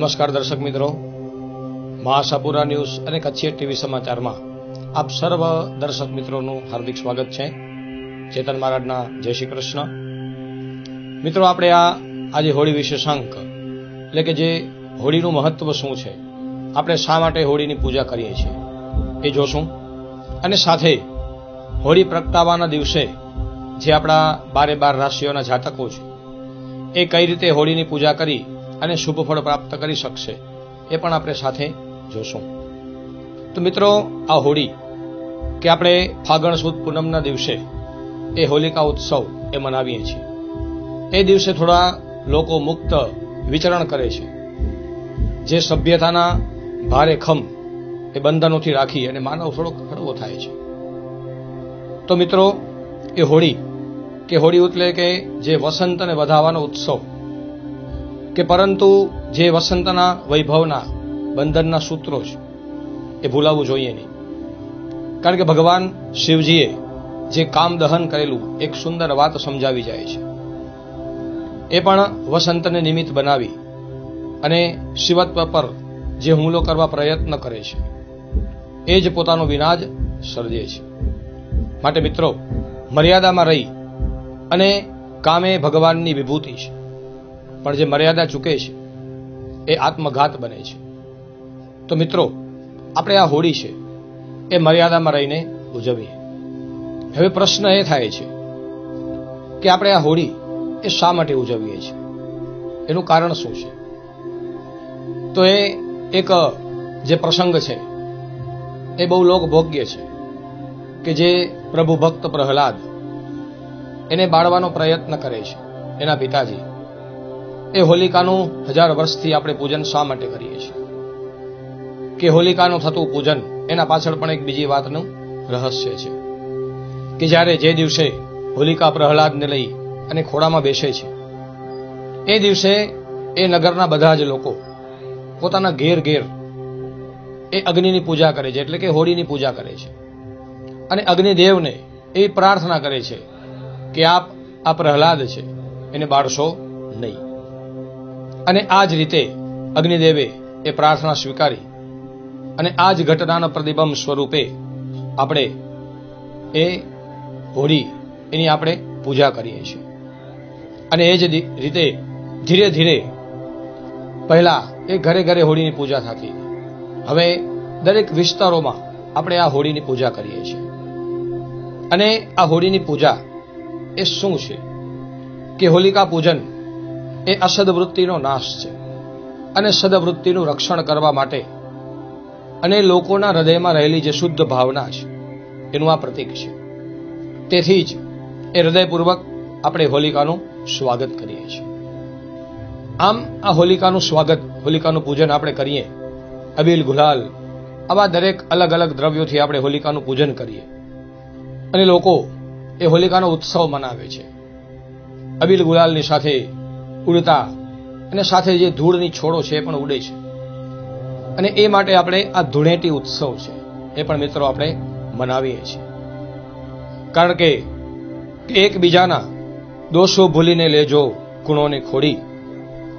નમસ્કાર દર્શક મિત્રો. મહાસાપુરા ન્યૂઝ અને કચ્છી ટીવી સમાચારમાં આપ સર્વ દર્શક મિત્રોનું હાર્દિક સ્વાગત છે. ચેતન મહારાજના જય શ્રી કૃષ્ણ. મિત્રો, આપણે આ આજે હોળી વિશેષાંક, એટલે કે જે હોળીનું મહત્વ શું છે, આપણે શા માટે હોળીની પૂજા કરીએ છીએ, એ જોશું. અને સાથે હોળી પ્રગટાવાના દિવસે જે આપણા બારે બાર રાશિઓના જાતકો છે, એ કઈ રીતે હોળીની પૂજા કરી અને શુભ ફળ પ્રાપ્ત કરી શકશે. એ પણ આપણે સાથે જોશું. તો મિત્રો, આ હોળી કે આપણે ફાગણ સુદ પૂનમના દિવસે એ હોલિકા ઉત્સવ એ મનાવીએ છીએ. એ દિવસે થોડા લોકો મુક્ત વિચરણ કરે છે. જે સભ્યતાના ભારે ખમ એ બંધનોથી રાખી અને માનવ થોડોક હળવો થાય છે. તો મિત્રો, એ હોળી કે હોળી એટલે કે જે વસંતને વધાવવાનો ઉત્સવ કે પરંતુ જે વસંતના વૈભવના બંધનના સૂત્રો છે, એ ભૂલાવવું જોઈએ નહીં. કારણ કે ભગવાન શિવજીએ જે કામ દહન કરેલું, એક સુંદર વાત સમજાવી જાય છે. એ પણ વસંતને નિમિત્ત બનાવી અને શિવત્વ પર જે હુમલો કરવા પ્રયત્ન કરે છે, એ જ પોતાનો વિનાજ સર્જે છે. માટે મિત્રો, મર્યાદામાં રહી અને કામે ભગવાનની વિભૂતિ છે. પણ જે મર્યાદા ચૂકે છે, એ આત્મઘાત બને છે. તો મિત્રો, આપણે આ હોળી છે, એ મર્યાદામાં રહીને ઉજવીએ. હવે પ્રશ્ન એ થાય છે કે આપણે આ હોળી એ શા માટે ઉજવીએ છીએ? એનું કારણ શું છે? તો એ એક, જે પ્રસંગ છે, એ બહુ લોકભોગ્ય છે કે જે પ્રભુ ભક્ત પ્રહલાદ, એને બાળવાનો પ્રયત્ન કરે છે, એના પિતાજી. એ હોલિકાનું હજાર વર્ષથી આપણે પૂજન શા માટે કરીએ છીએ? કે હોલિકાનું થતું પૂજન એના પાછળ પણ એક બીજી વાતનું રહસ્ય છે. કે જ્યારે જે દિવસે હોલિકા પ્રહલાદને લઈ અને ખોડામાં બેસે છે, એ દિવસે એ નગરના બધા જ લોકો પોતાના ઘેર ઘેર એ અગ્નિની પૂજા કરે છે, એટલે કે હોળીની પૂજા કરે છે. અને અગ્નિદેવને એ પ્રાર્થના કરે છે કે આપ આ પ્રહલાદ છે, એને બાળશો નહીં. અને આ જ રીતે અગ્નિદેવે એ પ્રાર્થના સ્વીકારી અને આ જ ઘટનાના પ્રતિબંધ સ્વરૂપે આપણે એ હોળી એની આપણે પૂજા કરીએ છીએ. અને એ જ રીતે ધીરે ધીરે પહેલા એ ઘરે ઘરે હોળીની પૂજા થતી હવે દરેક વિસ્તારોમાં આપણે આ હોળીની પૂજા કરીએ છીએ. અને આ હોળીની પૂજા એ શું છે? કે હોલિકા પૂજન એ અસદવૃત્તિનો નાશ છે અને સદવૃત્તિનું રક્ષણ કરવા માટે અને લોકોના હૃદયમાં રહેલી જે શુદ્ધ ભાવના છે, એનું આ પ્રતીક છે. તેથી જ એ હૃદયપૂર્વક આપણે હોલિકાનું સ્વાગત કરીએ છીએ. આમ આ હોલિકાનું સ્વાગત, હોલિકાનું પૂજન આપણે કરીએ. અબીલ ગુલાલ, આવા દરેક અલગ અલગ દ્રવ્યોથી આપણે હોલિકાનું પૂજન કરીએ. અને લોકો એ હોલિકાનો ઉત્સવ મનાવે છે. અબીલ ગુલાલની સાથે ઉડતા અને સાથે જે ધૂળની છોડો છે એ પણ ઉડે છે. અને એ માટે આપણે આ ધૂળેટી ઉત્સવ છે, એ પણ મિત્રો આપણે મનાવીએ છીએ. કારણ કે એકબીજાના દોષો ભૂલીને લેજો, ગુણોને ખોડી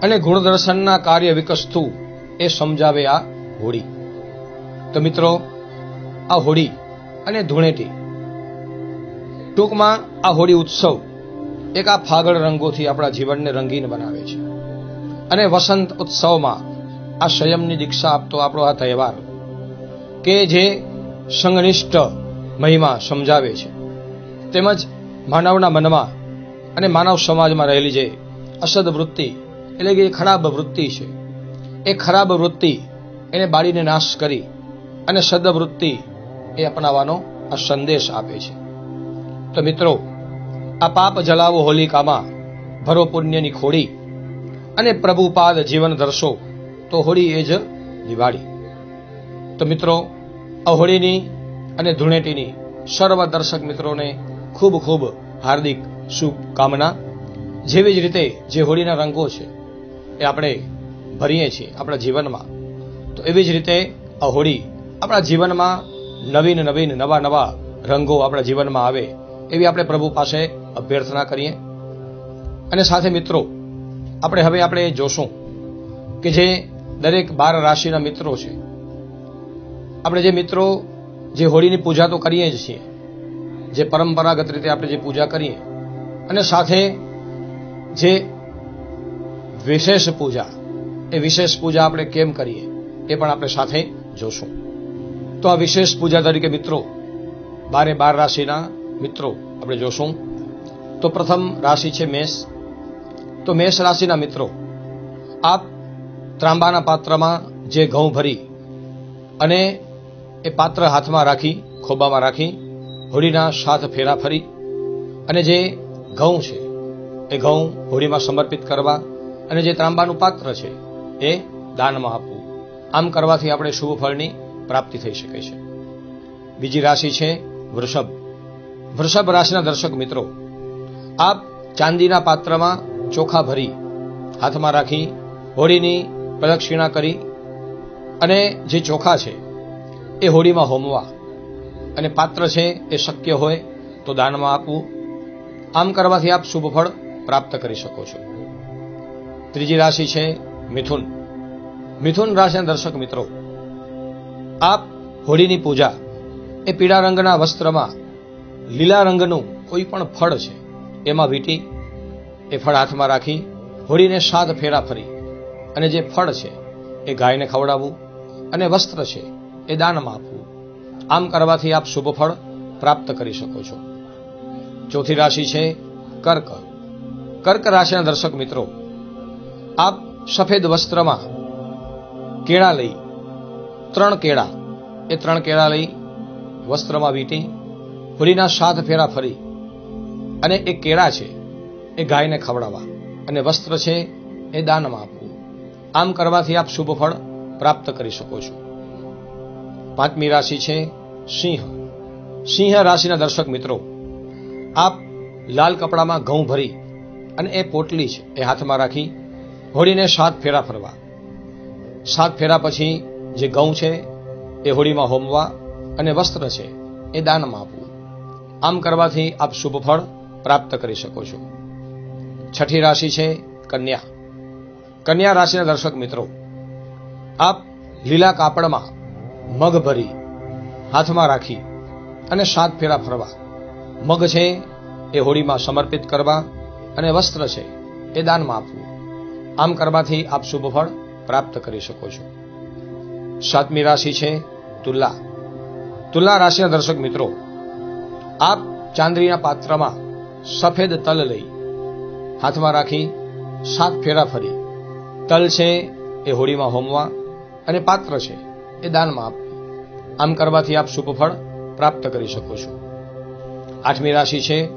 અને ગુણદર્શનના કાર્ય વિકસતું એ સમજાવે આ હોળી. તો મિત્રો, આ હોળી અને ધૂળેટી ટૂંકમાં આ હોળી ઉત્સવ એક આ ફાગળ રંગોથી આપણા જીવનને રંગીન બનાવે છે. અને વસંત ઉત્સવમાં આ સંયમની દીક્ષા આપતો આપણો આ તહેવાર, કે જે સંગનિષ્ઠ મહિમા સમજાવે છે. તેમજ માનવના મનમાં અને માનવ સમાજમાં રહેલી જે અસદ વૃત્તિ, એટલે કે ખરાબ વૃત્તિ છે, એ ખરાબ વૃત્તિ એને બાળીને નાશ કરી અને સદવૃત્તિ એ અપનાવવાનો આ સંદેશ આપે છે. તો મિત્રો આ પાપ જલાવો હોલિકામાં, ભરો પુણ્યની ખોડી અને પ્રભુપાદ જીવન ધરશો, તો હોળી એ જ દિવાળી. તો મિત્રો, અહોળીની અને ધૂળેટીની સર્વ દર્શક મિત્રોને ખૂબ ખૂબ હાર્દિક શુભકામના. જેવી જ રીતે જે હોળીના રંગો છે, એ આપણે ભરીએ છીએ આપણા જીવનમાં. તો એવી જ રીતે અહોળી આપણા જીવનમાં નવીન નવીન નવા નવા રંગો આપણા જીવનમાં આવે, એવી આપણે પ્રભુ પાસે અભ્યર્થના કરીએ. અને સાથે મિત્રો, આપણે હવે આપણે જોશું કે જે દરેક બાર રાશિના મિત્રો છે, આપણે જે મિત્રો જે હોળીની પૂજા તો કરીએ જ છીએ, જે પરંપરાગત રીતે આપણે જે પૂજા કરીએ, અને સાથે જે વિશેષ પૂજા, એ વિશેષ પૂજા આપણે કેમ કરીએ, એ પણ આપણે સાથે જોશું. તો આ વિશેષ પૂજા તરીકે મિત્રો, બારે બાર રાશિના મિત્રો આપણે જોશું. તો પ્રથમ રાશિ છે મેષ. તો મેષ રાશિના મિત્રો, આપ ત્રાંબાના પાત્રમાં જે ઘઉં ભરી અને એ પાત્ર હાથમાં રાખી, ખોબામાં રાખી, હોળીના સાત ફેરા ફરી અને જે ઘઉં છે, એ ઘઉં હોળીમાં સમર્પિત કરવા અને જે ત્રાંબાનું પાત્ર છે, એ દાનમાં આપવું. આમ કરવાથી આપણે શુભ ફળની પ્રાપ્તિ થઈ શકે છે. બીજી રાશિ છે વૃષભ. વૃષભ રાશિના દર્શક મિત્રો આપ ચાંદીના પાત્રમાં ચોખા ભરી, હાથમાં રાખી, હોળીની પ્રદક્ષિણા કરી, અને જે ચોખા છે, એ હોળીમાં હોમવા. અને પાત્ર છે એ શક્ય હોય તો દાનમાં આપવું. આમ કરવાથી આપ શુભ ફળ પ્રાપ્ત કરી શકો છો. ત્રીજી રાશિ છે મિથુન. મિથુન રાશિના દર્શક મિત્રો, આપ હોળીની પૂજા એ પીળા રંગના વસ્ત્રમાં લીલા રંગનું કોઈ પણ ફળ છે એમાં વીંટી, એ ફળ હાથમાં રાખી, હોળીને સાત ફેરા ફરી. અને જે ફળ છે, એ ગાયને ખવડાવવું અને વસ્ત્ર છે, એ દાનમાં આપવું. આમ કરવાથી આપ શુભ ફળ પ્રાપ્ત કરી શકો છો. ચોથી રાશિ છે, કર્ક. કર્ક રાશિના દર્શક મિત્રો, આપ સફેદ વસ્ત્રમાં કેળા લઈ, ત્રણ કેળા. એ ત્રણ કેળા લઈ વસ્ત્રમાં વીંટી, હોળીના સાત ફેરા ફરી. અને એ કેળા છે, એ ગાયને ખવડાવવા. અને વસ્ત્ર છે, એ દાનમાં આપવું. આમ કરવાથી આપ શુભ ફળ પ્રાપ્ત કરી શકો છો. પાંચમી રાશિ છે સિંહ. સિંહ રાશિના દર્શક મિત્રો, આપ લાલ કપડામાં ઘઉં ભરી અને એ પોટલી છે એ હાથમાં રાખી હોળીને સાત ફેરા ફરવા. સાત ફેરા પછી જે ઘઉં છે, એ હોળીમાં હોમવા અને વસ્ત્ર છે, એ દાનમાં આપવું. આમ કરવાથી આપ શુભ ફળ પ્રાપ્ત કરી શકો છો. છઠ્ઠી રાશિ છે કન્યા. કન્યા રાશિના દર્શક મિત્રો, આપ લીલા કાપડમાં મગ ભરી હાથમાં રાખી અને સાત ફેરા ફરવા. મગ છે એ હોળીમાં સમર્પિત કરવા અને વસ્ત્ર છે એ દાનમાં આપવું. આમ કરવાથી આપ શુભ ફળ પ્રાપ્ત કરી શકો છો. સાતમી રાશિ છે તુલા. તુલા રાશિના દર્શક મિત્રો, આપ ચાંદરીના પાત્રમાં સફેદ તલ લઈ. હાથમાં રાખી સાત ફેરા ફરી. તલ છે એ હોળીમાં હોમવા અને પાત્ર છે એ દાનમાં આપવું. આમ કરવાથી આપ શુભફળ પ્રાપ્ત કરી શકો છો. આઠમી રાશિ છે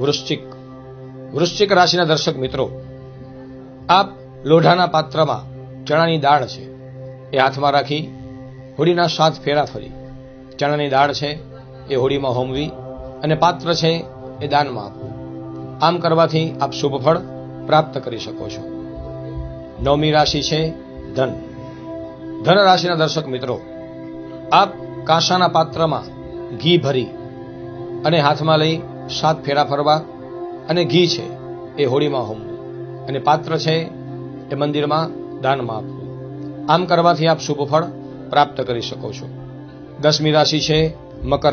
વૃશ્ચિક. વૃશ્ચિક રાશિના દર્શક મિત્રો, આપ લોઢાના પાત્રમાં ચણાની દાળ છે. એ હાથમાં રાખી હોળીના સાત ફેરા ફરી. ચણાની દાળ છે એ હોળીમાં હોમવી અને પાત્ર છે એ દાનમાં આપવું આમ કરવાથી આપ શુભ ફળ પ્રાપ્ત કરી શકો છો. નવમી રાશિ છે ધન. ધન રાશિના દર્શક મિત્રો, આપ કાંસાના પાત્રમાં ઘી ભરી અને હાથમાં લઈ સાત ફેરા ફરવા અને ઘી છે એ હોળીમાં હોમવું અને પાત્ર છે એ મંદિરમાં દાનમાં આપવું. આમ કરવાથી આપ શુભ ફળ પ્રાપ્ત કરી શકો છો. દસમી રાશિ છે મકર.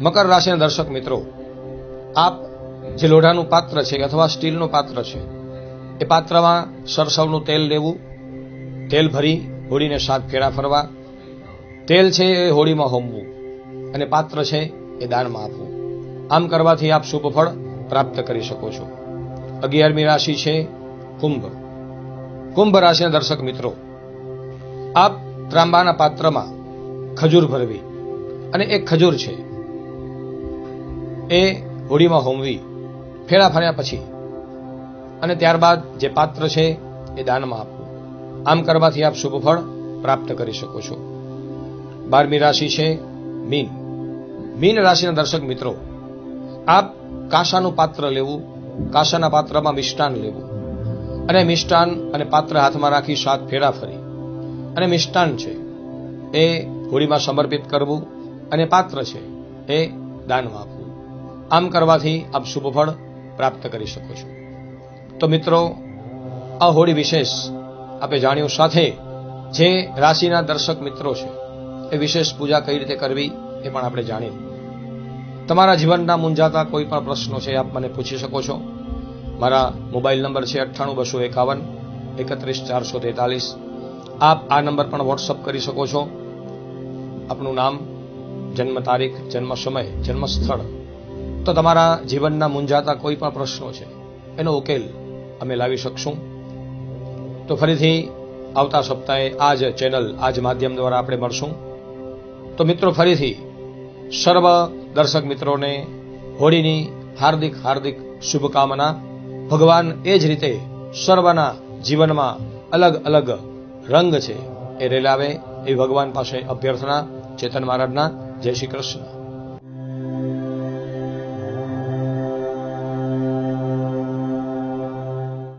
મકર રાશિના દર્શક મિત્રો આપ જે લોઢાનું પાત્ર છે અથવા સ્ટીલનું પાત્ર છે, એ પાત્રમાં સરસવનું તેલ લેવું, તેલ ભરી, હોળીને સાત ફેરા ફરવા, તેલ છે એ હોળીમાં હોમવું, અને પાત્ર છે એ દાનમાં આપવું. આમ કરવાથી આપ શુભ ફળ પ્રાપ્ત કરી શકો છો. અગિયારમી રાશિ છે કુંભ. કુંભ રાશિના દર્શક મિત્રો, આપ ત્રાંબાના પાત્રમાં ખજૂર ભરવી, અને એક ખજૂર છે, એ હોળીમાં હોમવી, ફેરા ફર્યા પછી. અને ત્યારબાદ જે પાત્ર છે એ દાનમાં આપવું. આમ કરવાથી આપ શુભ ફળ પ્રાપ્ત કરી શકો છો. બારમી રાશિ છે મીન. મીન રાશિના દર્શક મિત્રો, આપ કાશાનું પાત્ર લેવું, કાશાના પાત્રમાં મિષ્ટાન લેવું. અને મિષ્ટાન અને પાત્ર હાથમાં રાખી સાત ફેરા ફરી. અને મિષ્ટાન છે એ હોળીમાં સમર્પિત કરવું અને પાત્ર છે એ દાનમાં આપવું. આમ કરવાથી આપ શુભ ફળ પ્રાપ્ત કરી શકો છો. તો મિત્રો, આ હોળી વિશેષ આપે જાણ્યું સાથે જે રાશિના દર્શક મિત્રો છે, એ વિશેષ પૂજા કઈ રીતે કરવી એ પણ આપણે જાણીએ. તમારા જીવનના મૂંઝાતા કોઈ પણ પ્રશ્નો છે, આપ મને પૂછી શકો છો. મારા મોબાઈલ નંબર છે અઠ્ઠાણું, બસો એકાવન, એકત્રીસ, ચારસો તેતાલીસ. આપ આ નંબર પણ વોટ્સઅપ કરી શકો છો. આપનું નામ, જન્મ તારીખ, જન્મ સમય, જન્મ સ્થળ તો તમારા જીવનના મૂંઝાતા કોઈ પણ પ્રશ્નો છે, એનો ઉકેલ અમે લાવી શકશું. તો ફરીથી આવતા સપ્તાહે આ જ ચેનલ, આ જ માધ્યમ દ્વારા આપણે મળશું. તો મિત્રો, ફરીથી સર્વ દર્શક મિત્રોને હોળીની હાર્દિક હાર્દિક શુભકામના. ભગવાન એ જ રીતે સર્વના જીવનમાં અલગ અલગ રંગ છે એ રેલાવે એ ભગવાન પાસે અભ્યર્થના, ચેતન મહારાજના, જય શ્રી કૃષ્ણ.